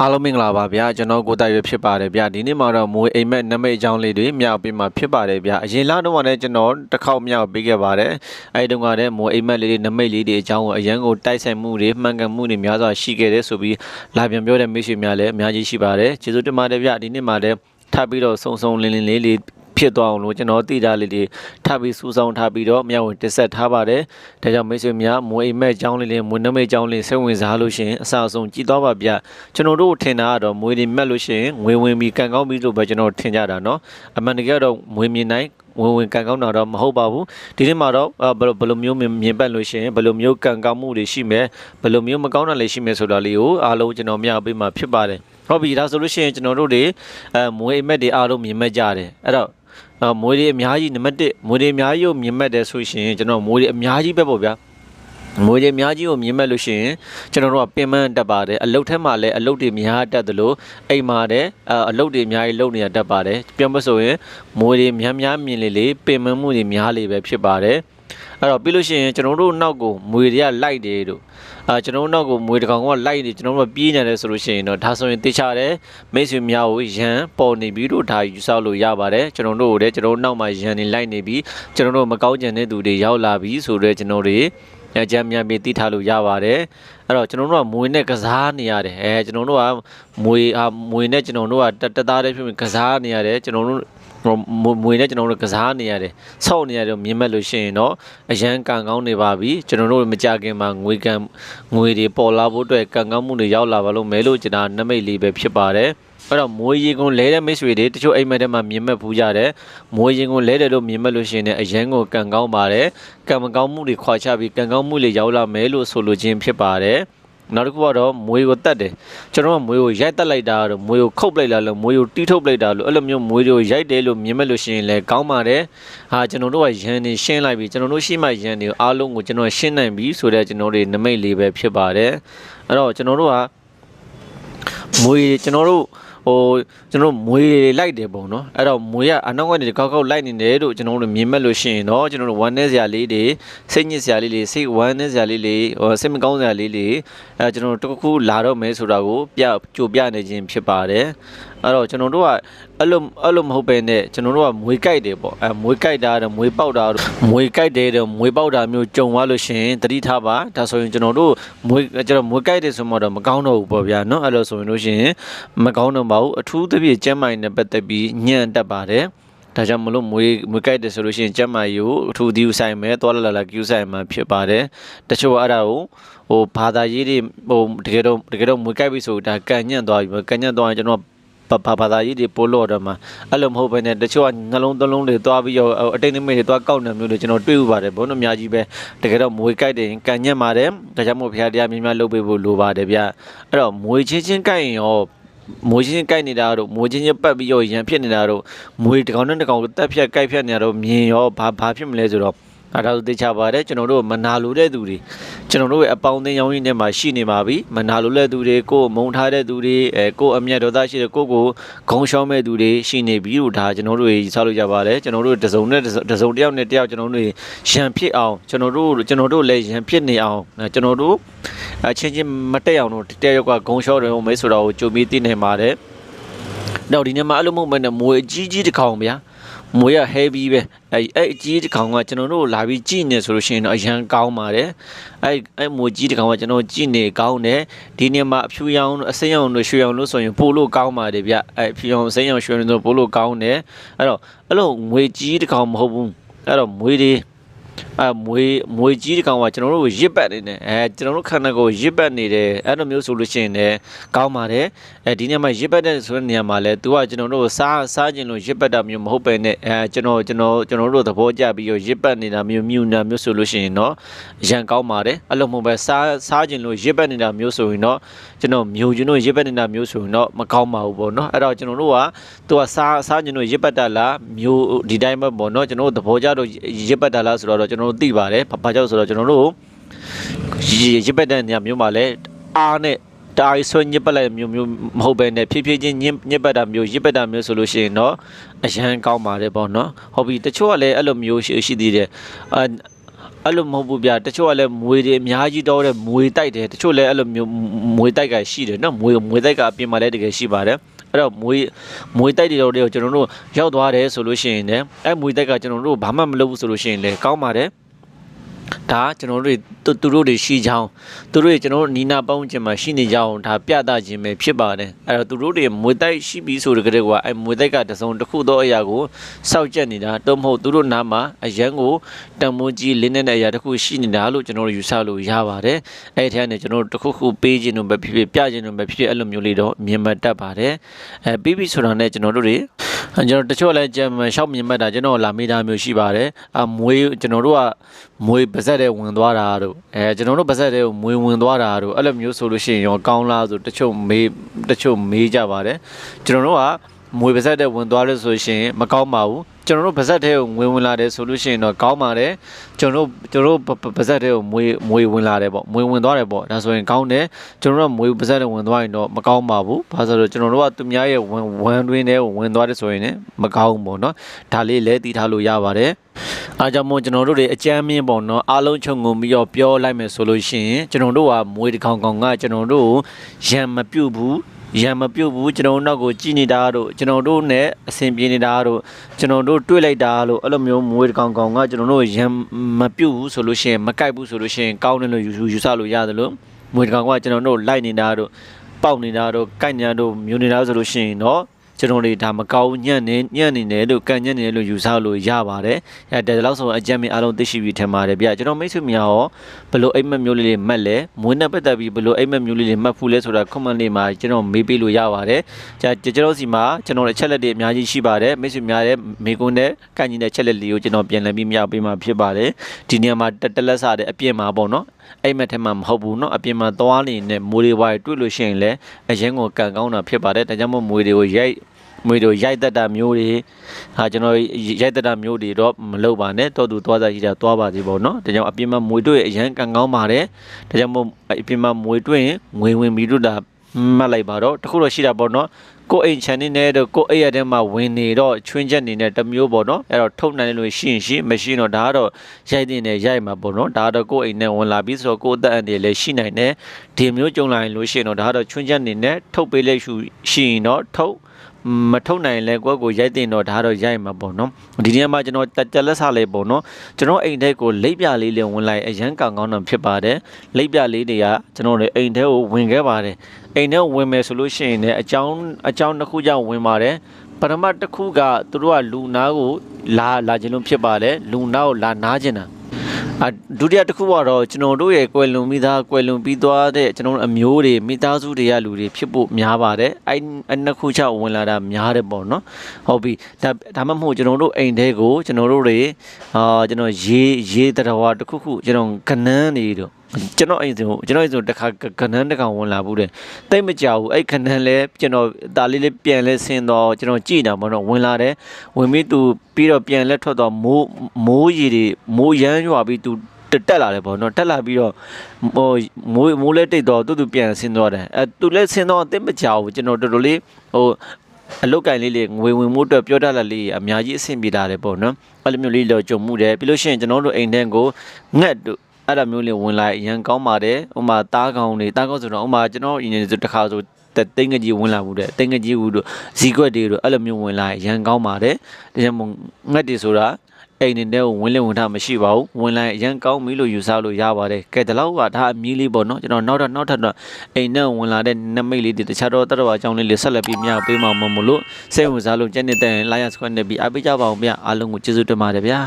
အားလုံးမင်္ဂလာပါဗျာကျွန်တော်ကိုတိုက်ရဖြစ်ပါတယ်ဗျာဒီနေ့မှာတော့မွေအိမ်မက်နမိတ်အကြောင်းလေးတွေမြောက်ပေးမှာဖြစ်ပါတယ်ဗျာအရင်လတော့ကလည်းကျွန်တော်တစ်ခေါက်မြောက်ပေးခဲ့ပါတယ်အဲဒီတုန်းကလည်းမွေအိမ်မက်လေးတွေနမိတ်လေးတွေအကြောင်းကိုအရန်ကိုတိုက်ဆိုင်မှုတွေမှန်ကန်မှုတွေများစွာရှိခဲ့တယ်ဆိုပြီးလာပြန်ပြောတဲ့မိတ်ဆွေများလည်းအများကြီးရှိပါတယ်ကျေးဇူးတင်ပါတယ်ဗျာဒီနေ့မှာလည်းထပ်ပြီးတော့စုံစုံလင်းလင်းလေးလေး ဖြစ်သွားအောင်လို့ကျွန်တော်တည်တာလေးတွေထပ်ပြီးစူးစောင်းထားပြီးတော့မျှဝေတင်ဆက်ထားပါတယ်။ဒါကြောင့်မိတ်ဆွေများမွေအိမ်မက်အကြောင်းလေးလေးမွေနမိတ်အကြောင်းလေးစိတ်ဝင်စားလို့ရှိရင်အစအဆုံးကြည့်သွားပါဗျ။ကျွန်တော်တို့ထင်တာကတော့မွေတွေမက်လို့ရှိရင်ငွေဝင်ပြီးကန်ကောင်းပြီးလို့ပဲကျွန်တော်ထင်ကြတာเนาะ။အမှန်တကယ်တော့မွေမြင်နိုင်ဝင်ဝင်ကန်ကောင်းတာတော့မဟုတ်ပါဘူးဒီနေ့မှာတော့ဘယ်လိုဘယ်လိုမျိုးမြင်ပတ်လို့ရှိရင်ဘယ်လိုမျိုးကန်ကောင်းမှုတွေရှိမယ်ဘယ်လိုမျိုးမကောင်းတာတွေရှိမယ်ဆိုတာလေးကိုအားလုံးကျွန်တော်မျှပေးမှာဖြစ်ပါတယ်ဟုတ်ပြီဒါဆိုလို့ရှိရင်ကျွန်တော်တို့တွေအဲမွေအိမ်မက်တွေအားလုံးမြင်မဲ့ကြတယ်အဲ့တော့အ မွေတွေအများကြီးနံပါတ်1မွေတွေအများကြီးကိုမြင်မဲ့တယ်ဆိုရှင်ကျွန်တော်မွေတွေအများကြီးပဲပေါ့ဗျာ မွေတွေအများကြီးကိုမြင်မဲ့လို့ရှိရင်ကျွန်တော်တို့ကပင်မတက်ပါတယ်အလုတ်ထဲမှာလည်းအလုတ်တွေများတက်သလိုအိမ်မှာလည်းအလုတ်တွေအများကြီးလုံနေရတက်ပါတယ်ပြောမဆိုရင်မွေတွေများများမြင်လေလေပင်မမှုတွေများလေပဲဖြစ်ပါတယ်အဲ့တော့ပြီးလို့ရှိရင်ကျွန်တော်တို့နောက်ကိုမွေတွေကလိုက်တယ်တို့အာကျွန်တော်တို့နောက်ကိုမွေတကောင်ကလိုက်နေကျွန်တော်တို့ပြေးနေတယ်ဆိုလို့ရှိရင်တော့ဒါဆိုရင်တေချာတယ်မိတ်ဆွေများကိုရန်ပေါ်နေပြီးတော့ဒါယူဆောက်လို့ရပါတယ်ကျွန်တော်တို့ကိုလည်းကျွန်တော်တို့နောက်မှာရန်နေလိုက်နေပြီးကျွန်တော်တို့မကောင်းကြတဲ့သူတွေရောက်လာပြီးဆိုတော့ကျွန်တော်တွေ အကြမ်းများပြီးတိထားလို့ရပါတယ်အဲ့တော့ကျွန်တော်တို့ကမွေနဲ့ကစားနေရတယ်အဲကျွန်တော်တို့ကမွေအာမွေနဲ့ကျွန်တော်တို့ကတသားတည်းဖြစ်ပြီးကစားနေရတယ်ကျွန်တော်တို့ မွေနဲ့ကျွန်တော်တို့ကစားနေရတယ်ဆော့နေရတယ်မြင်မဲ့လို့ရှိရင်တော့အရန်ကန်ကောင်းနေပါပြီကျွန်တော်တို့မကြခင်မှာငွေကန်ငွေတွေပေါ်လာဖို့အတွက်ကန်ကောင်းမှုတွေရောက်လာပါလို့မဲလို့ကျွန်တော်နမိတ်လေးပဲဖြစ်ပါတယ်အဲ့တော့မွေရင်ကုန်လဲတဲ့မိတ်ဆွေတွေတချို့အိမ်မက်ထဲမှာမြင်မဲ့ဖူးကြတယ်မွေရင်ကုန်လဲတယ်လို့မြင်မဲ့လို့ရှိရင်လည်းအရန်ကိုကန်ကောင်းပါတယ်ကံမကောင်းမှုတွေခွာချပြီးကံကောင်းမှုတွေရောက်လာမယ်လို့ဆိုလိုခြင်းဖြစ်ပါတယ် နောက်တစ်ခုကတော့မွေကိုတတ်တယ်ကျွန်တော်ကမွေကိုရိုက်တက်လိုက်တာတော့မွေကိုခုတ်လိုက်လာလို့မွေကိုတီးထုတ်လိုက်တာလို့အဲ့လိုမျိုးမွေတွေကိုရိုက်တယ်လို့မြင်မဲ့လို့ရှိရင်လည်းကောင်းပါတယ်ဟာကျွန်တော်တို့ကရန်နေရှင်းလိုက်ပြီကျွန်တော်တို့ရှိမှရန်နေအားလုံးကိုကျွန်တော်ရှင်းနိုင်ပြီဆိုတော့ကျွန်တော်တွေနမိတ်လေးပဲဖြစ်ပါတယ်အဲ့တော့ကျွန်တော်တို့ကမွေကျွန်တော်တို့ ဟိုကျွန်တော်မွေလိုက်တယ်ပုံနော်အဲ့တော့မွေကအနောက်ကနေကောက်ကောက်လိုက်နေတယ်လို့ကျွန်တော်တို့မြင်မဲ့လို့ရှိရင်တော့ကျွန်တော်တို့ဝမ်းနေစရာလေးတွေစိတ်ညစ်စရာလေးတွေစိတ်ဝမ်းနေစရာလေးတွေဟိုစိတ်မကောင်းစရာလေးတွေအဲကျွန်တော်တို့တစ်ခုခုလာတော့မယ်ဆိုတာကိုပြကြိုပြနေခြင်းဖြစ်ပါတယ် အဲ့တော့ကျွန်တော်တို့ကအဲ့လိုအဲ့လိုမဟုတ်ပဲနဲ့ကျွန်တော်တို့ကမွေးကြိုက်တယ်ပေါ့အဲမွေးကြိုက်တာတော့မွေးပေါက်တာတော့မွေးကြိုက်တယ်တော့မွေးပေါက်တာမျိုးကြုံသွားလို့ရှင်တတိထားပါဒါဆိုရင်ကျွန်တော်တို့မွေးကျွန်တော်မွေးကြိုက်တယ်ဆိုမှတော့မကောင်းတော့ဘူးပေါ့ဗျာနော်အဲ့လိုဆိုရင်လို့ရှင်မကောင်းတော့ပါဘူးအထူးသဖြင့်ကျမ်းမာရေးနဲ့ပတ်သက်ပြီးညံ့တတ်ပါတယ်ဒါကြောင့်မလို့မွေးမွေးကြိုက်တယ်ဆိုလို့ရှိရင်ကျက်မာရီကိုအထူးဒီယူဆိုင်မယ်သွားလာလာလာကျူးဆိုင်မှာဖြစ်ပါတယ်တချို့အဲ့ဒါကိုဟိုဘာသာရေးတွေဟိုတကယ်တော့တကယ်တော့မွေးကြိုက်ပြီဆိုဒါကန်ညံ့သွားပြီကန်ညံ့သွားရင်ကျွန်တော် ဘာဘာသာရေးတွေပို့လို့တော့မှာအဲ့လိုမဟုတ်ဘဲနဲ့တချို့ကနှလုံးသွလုံးတွေသွားပြီးတော့အတိတ်နိမိတ်တွေသွားကောက်နေမျိုးတွေကျွန်တော်တွေ့ဥပါတယ်ဘုန်းတော်အများကြီးပဲတကယ်တော့မွေကြိုက်တယ်ကန်ညက်ပါတယ်ဒါကြောင့်မို့ဖခင်တရားများများလုပ်ပေးဖို့လိုပါတယ်ဗျအဲ့တော့မွေချင်းချင်းကြိုက်ရင်ရောမိုးချင်းကြိုက်နေတာတို့မိုးချင်းချင်းပတ်ပြီးရောရန်ဖြစ်နေတာတို့မွေတကောင်နဲ့တကောင်တက်ဖြတ်ကြိုက်ဖြတ်နေတာတို့မြင်ရောဘာဘာဖြစ်မလဲဆိုတော့ အဲဒါဆိုသိချပါတယ်ကျွန်တော်တို့မနာလိုတဲ့သူတွေကျွန်တော်တို့ရဲ့အပေါင်းအသင်းရောင်းရင်းထဲမှာရှိနေပါပြီမနာလိုတဲ့သူတွေကိုမုံထားတဲ့သူတွေအဲကိုအမျက်ဒေါသရှိတဲ့ကိုကိုဂုံရှောင်းမဲ့သူတွေရှိနေပြီလို့ဒါကျွန်တော်တို့ရေးဆောက်လို့ကြပါတယ်ကျွန်တော်တို့တစုံနဲ့တစုံတယောက်နဲ့တယောက်ကျွန်တော်တို့ရန်ဖြစ်အောင်ကျွန်တော်တို့ကျွန်တော်တို့လည်းရန်ဖြစ်နေအောင်ကျွန်တော်တို့အချင်းချင်းမတက်အောင်လို့တယောက်ကဂုံရှောင်းတယ်မဲဆိုတော့ကြိုပြီးသိနေပါတယ်တော့ဒီနေ့မှာအဲ့လိုမဟုတ်မနဲ့မွေကြီးကြီးတစ်ကောင်ဗျာ မွေရ heavy ပဲအဲအဲ့အကြီးတစ်ကောင်ကကျွန်တော်တို့လာပြီးကြည့်နေဆိုလို့ရှိရင်တော့အရန်ကောင်းပါတယ်အဲ့အဲ့မွေကြီးတစ်ကောင်ကကျွန်တော်ကြည့်နေကောင်းတယ်ဒီနေ့မှာအဖြူရောင်အစိမ်းရောင်တို့ရွှေရောင်လို့ဆိုရင်ပို့လို့ကောင်းပါတယ်ဗျအဲ့အဖြူရောင်အစိမ်းရောင်ရွှေရောင်တို့ပို့လို့ကောင်းတယ်အဲ့တော့အဲ့လိုငွေကြီးတစ်ကောင်မဟုတ်ဘူးအဲ့တော့မွေတွေ အဲမွေမွေကြီးတကောင်ကကျွန်တော်တို့ရစ်ပတ်နေတယ်အဲကျွန်တော်တို့ခန္ဓာကိုယ်ရစ်ပတ်နေတယ်အဲ့လိုမျိုးဆိုလို့ရှိရင်လည်းကောင်းပါတယ်အဲဒီနေ့မှာရစ်ပတ်တဲ့ဆိုတဲ့နေရာမှာလည်းသူကကျွန်တော်တို့စားစားခြင်းလို့ရစ်ပတ်တာမျိုးမဟုတ်ပဲနဲ့အဲကျွန်တော်ကျွန်တော်ကျွန်တော်တို့သဘောကျပြီးရစ်ပတ်နေတာမျိုးမြူနာမျိုးဆိုလို့ရှိရင်တော့ရန်ကောင်းပါတယ်အဲ့လိုမဟုတ်ပဲစားစားခြင်းလို့ရစ်ပတ်နေတာမျိုးဆိုရင်တော့ကျွန်တော်မြူခြင်းလို့ရစ်ပတ်နေတာမျိုးဆိုရင်တော့မကောင်းပါဘူးပေါ့နော်အဲ့တော့ကျွန်တော်တို့ကသူကစားစားခြင်းလို့ရစ်ပတ်တာလားမျိုးဒီတိုင်းပဲပေါ့နော်ကျွန်တော်တို့သဘောကျတော့ရစ်ပတ်တာလားဆိုတော့ကျွန်တော်တို့သိပါတယ်ဘာကြောင့်ဆိုတော့ကျွန်တော်တို့ရစ်ပတ်တဲ့နေရာမျိုးမှာလည်းအားနဲ့တာရီဆွညစ်ပတ်လိုက်မျိုးမျိုးမဟုတ်ပဲနဲ့ဖြည်းဖြည်းချင်းညစ်ညစ်ပတ်တာမျိုးရစ်ပတ်တာမျိုးဆိုလို့ရှိရင်တော့အရန်ကောင်းပါတယ်ပေါ့နော်ဟုတ်ပြီတချို့ကလည်းအဲ့လိုမျိုးရှိရှိသေးတယ်အအဲ့လိုမဟုတ်ဘူးဗျတချို့ကလည်းမွေတွေအများကြီးတော့တဲ့မွေတိုက်တယ်တချို့လည်းအဲ့လိုမျိုးမွေတိုက်ကရှိတယ်နော်မွေမွေတိုက်ကအပြင်မှာလည်းတကယ်ရှိပါတယ် အဲ့တော့မွေမွေတိုက်တွေတော့တွေကိုကျွန်တော်တို့ရောက်သွားတယ်ဆိုလို့ရှိရင်လည်းအဲ့မွေတိုက်ကကျွန်တော်တို့ဘာမှမလုပ်ဘူးဆိုလို့ရှိရင်လည်းကောင်းပါတယ် ဒါကျွန်တော်တို့သူသူတို့တွေရှိချောင်းသူတို့တွေကျွန်တော်တို့နီနာပေါင်းကျင်မှာရှိနေကြအောင်ဒါပြသခြင်းပဲဖြစ်ပါတယ်အဲ့တော့သူတို့တွေမွေတိုက်ရှိပြီဆိုတဲ့ကလေးကအဲ့မွေတိုက်ကတစုံတစ်ခုသောအရာကိုစောက်ကြက်နေတာတော့မဟုတ်သူတို့နားမှာအရန်ကိုတံမိုးကြီးလင်းနေတဲ့အရာတစ်ခုရှိနေတာလို့ကျွန်တော်တို့ယူဆလို့ရပါတယ်အဲ့ဒီထဲကနေကျွန်တော်တို့တစ်ခုခုပေးခြင်းတို့ပဲဖြစ်ဖြစ်ပြခြင်းတို့ပဲဖြစ်ဖြစ်အဲ့လိုမျိုးလေးတော့မြင်မှတ်တတ်ပါတယ်အဲပြီးပြီဆိုတာနဲ့ကျွန်တော်တို့တွေကျွန်တော်တချို့လည်းကြမ်းရှောက်မြင်မှတ်တာကျွန်တော်လာမိတာမျိုးရှိပါတယ်အမွေးကျွန်တော်တို့ကမွေးပါဇက်တဲ့ဝင်သွားတာတို့အဲကျွန်တော်တို့ပါဇက်တဲ့ကိုမွေးဝင်သွားတာတို့အဲ့လိုမျိုးဆိုလို့ရှိရင်ရောကောင်းလားဆိုတချို့မေးတချို့မေးကြပါတယ်ကျွန်တော်တို့က မွေပါဇက်တဲ့ဝင်သွားလို့ဆိုရှင်မကောင်းပါဘူးကျွန်တော်တို့ပါဇက်တဲ့ကိုငွေဝင်လာတယ်ဆိုလို့ရှိရင်တော့ကောင်းပါတယ်ကျွန်တော်တို့ကျွန်တော်တို့ပါဇက်တဲ့ကိုမွေမွေဝင်လာတယ်ပေါ့မွေဝင်သွားတယ်ပေါ့ဒါဆိုရင်ကောင်းတယ်ကျွန်တော်တို့ကမွေပါဇက်တဲ့ဝင်သွားရင်တော့မကောင်းပါဘူးဘာလို့လဲဆိုတော့ကျွန်တော်တို့ကသူများရဲ့ဝင်ဝင်တွင်းတဲ့ကိုဝင်သွားတယ်ဆိုရင်လည်းမကောင်းဘူးပေါ့နော်ဒါလေးလည်းတည်ထားလို့ရပါတယ်အားကြောင့်မို့ကျွန်တော်တို့တွေအကြမ်းမြင့်ပေါ့နော်အားလုံးခြုံငုံပြီးတော့ပြောလိုက်မယ်ဆိုလို့ရှိရင်ကျွန်တော်တို့ကမွေတစ်ကောင်ကောင်ကကျွန်တော်တို့ရံမပြုတ်ဘူး ရံမပြုတ်ဘူးကျွန်တော်တို့နောက်ကိုကြည်နေတာတို့ကျွန်တော်တို့နဲ့အဆင်ပြေနေတာတို့ကျွန်တော်တို့တွေ့လိုက်တာလို့အဲ့လိုမျိုးမွေတစ်ကောင်ကောင်ကကျွန်တော်တို့ရံမပြုတ်ဘူးဆိုလို့ရှိရင်မကြိုက်ဘူးဆိုလို့ရှိရင်ကောင်းတယ်လို့ယူယူဆလို့ရတယ်လို့မွေတစ်ကောင်ကကျွန်တော်တို့လိုက်နေတာတို့ပေါက်နေတာတို့ကိုက်ညာတို့မြူနေတာဆိုလို့ရှိရင်တော့ ကျွန်တော်တွေဒါမကောင်းညံ့နေညံ့နေတယ်လို့ကန်ညံ့နေတယ်လို့ယူဆလို့ရပါတယ်။အဲဒါလောက်ဆိုအကြမ်းမင်းအားလုံးသိရှိပြီးထင်ပါတယ်ဗျ။ကျွန်တော်မိတ်ဆွေများရောဘယ်လိုအိမ်မက်မျိုးလေးတွေမှတ်လဲမွေးနဲ့ပတ်သက်ပြီးဘယ်လိုအိမ်မက်မျိုးလေးတွေမှတ်ဖူးလဲဆိုတာ comment လေးမှာကျွန်တော်မေးပေးလို့ရပါတယ်။じゃကျွန်တော်စီမှာကျွန်တော်အချက်လက်တွေအများကြီးရှိပါတယ်။မိတ်ဆွေများရဲ့မေကွန်းနဲ့ကန်ကြီးတဲ့ချက်လက်လေးကိုကျွန်တော်ပြန်လည်ပြီးမြှောက်ပေးမှာဖြစ်ပါတယ်။ဒီနေရာမှာတတလက်စားတဲ့အပြင်မှာပေါ့နော်။ အိမ်မက်ထဲမှာမဟုတ်ဘူးเนาะအပြင်မှာသွားနေတဲ့မွေတွေဝိုင်းတွေ့လို့ရှိရင်လည်းအရင်ကကန်ကောင်းတာဖြစ်ပါတယ်ဒါကြောင့်မို့မွေတွေကိုရိုက်မွေတို့ရိုက်တက်တာမျိုးတွေဟာကျွန်တော်ရိုက်တက်တာမျိုးတွေတော့မလုပ်ပါနဲ့တော့သူသွားစားရှိတာသွားပါသေးပေါ့နော်ဒါကြောင့်အပြင်မှာမွေတွေ့အရန်ကန်ကောင်းပါတယ်ဒါကြောင့်မို့အပြင်မှာမွေတွေ့ရင်ငွေဝင်ပြီးတော့ဒါမှတ်လိုက်ပါတော့တခုတော့ရှိတာပေါ့နော် ကိုအိမ်ချန်နေနဲ့တော့ကိုအိမ်ရတဲ့မှာဝင်နေတော့ချွင်းချက်နေနဲ့တစ်မျိုးပေါ့နော်အဲ့တော့ထုတ်နိုင်လို့ရှိရင်ရှိမရှိတော့ဒါကတော့ရိုက်တင်နေရိုက်မှာပေါ့နော်ဒါကတော့ကိုအိမ်နဲ့ဝင်လာပြီးဆိုတော့ကိုအသက်အန္တရာယ်လည်းရှိနိုင်တယ်ဒီမျိုးကြုံလာရင်လို့ရှိရင်တော့ဒါကတော့ချွင်းချက်နေနဲ့ထုတ်ပေးလိုက်ရှိရှိရင်တော့ထုတ် မထုတ်နိုင်လဲကိုယ့်ကိုရိုက်တင်တော့ဒါတော့ရိုက်မှာပေါ့နော်ဒီနေရာမှာကျွန်တော်တက်တက်လက်ဆလေးပေါ့နော်ကျွန်တော်အိမ်ထဲကိုလိပ်ပြလေးလေးဝင်လိုက်အရန်ကောင်ကောင်းတော့ဖြစ်ပါတယ်လိပ်ပြလေးတွေကကျွန်တော်တို့အိမ်ထဲကိုဝင်ခဲ့ပါတယ်အိမ်ထဲကိုဝင်မယ်ဆိုလို့ရှိရင်လည်းအကြောင်းအကြောင်းတစ်ခုကြောင့်ဝင်ပါတယ်ပထမတစ်ခုကသူတို့ကလူနာကိုလာလာခြင်းလို့ဖြစ်ပါတယ်လူနာကိုလာနာခြင်းတာ အဒုတိယတစ်ခုကတော့ကျွန်တော်တို့ရဲ့ကွယ်လွန်ပြီးသားကွယ်လွန်ပြီးသွားတဲ့ကျွန်တော်တို့အမျိုးတွေမိသားစုတွေကလူတွေဖြစ်ဖို့များပါတယ်အဲ့အဲ့နှစ်ခုချဝင်လာတာများတယ်ပေါ့နော်ဟုတ်ပြီဒါဒါမှမဟုတ်ကျွန်တော်တို့အိမ်ထဲကိုကျွန်တော်တို့တွေအာကျွန်တော်ရေးရေးတတော်တစ်ခုခုကျွန်တော်ကနန်းနေတော့ ကျွန်တော်အိမ်စုံကျွန်တော်အိမ်စုံတစ်ခါကနန်းတစ်ကောင်ဝင်လာဘူးတဲ့တိတ်မကြောက်ဘူးအဲ့ကနန်းလဲကျွန်တော်ဒါလေးလေးပြန်လဲဆင်းတော့ကျွန်တော်ကြည်တာမဟုတ်ဝင်လာတယ်ဝင်ပြီးသူပြီးတော့ပြန်လဲထွက်တော့မိုးမိုးရီတွေမိုးရမ်းရွာပြီးသူတက်လာတယ်ပေါ့နော်တက်လာပြီးတော့ဟိုမိုးမိုးလဲတိတ်တော့သူ့သူပြန်ဆင်းသွားတယ်အဲသူလဲဆင်းတော့အသိမကြောက်ဘူးကျွန်တော်တော်တော်လေးဟိုအလုတ်ကင်လေးလေးငွေဝင်မှုအတွက်ပြောတတ်လာလေးအများကြီးအဆင်ပြေလာတယ်ပေါ့နော်အဲ့လိုမျိုးလေးတော့ကြုံမှုတယ်ပြီးလို့ရှိရင်ကျွန်တော်တို့အိမ်ထဲကိုငှက်တို့ အဲ့ဒါမျိုးလေးဝင်လာရန်ကောင်းပါတယ်ဥမာတားကောင်တွေတားကောင်ဆိုတော့ဥမာကျွန်တော်အရင်ဆိုတစ်ခါဆိုတဲ့တိတ်ငကြီးဝင်လာမှုတဲ့တိတ်ငကြီးဘူးတို့ဇီကွက်တွေတို့အဲ့လိုမျိုးဝင်လာရန်ကောင်းပါတယ်ဒါကြောင့်မို့ငှက်တွေဆိုတာအိမ်နေတဲ့ဝင်လင်ဝင်ထမရှိပါဘူးဝင်လိုက်ရန်ကောင်းပြီလို့ယူဆလို့ရပါတယ်ကဲဒီလောက်ကဒါအမီးလေးပေါ့နော်ကျွန်တော်နောက်တော့နောက်ထပ်တော့အိမ်နဲ့ဝင်လာတဲ့နမိတ်လေးတွေတခြားတော့တတော်အကြောင်းလေးလေးဆက်လက်ပြီးမြှောက်ပေးမှာမမလို့စိတ်ဝင်စားလို့ကြက်နေတဲ့လာရစခွက်နေပြီးအပိကြပါအောင်ဗျအားလုံးကိုကျေးဇူးတင်ပါတယ်ဗျာ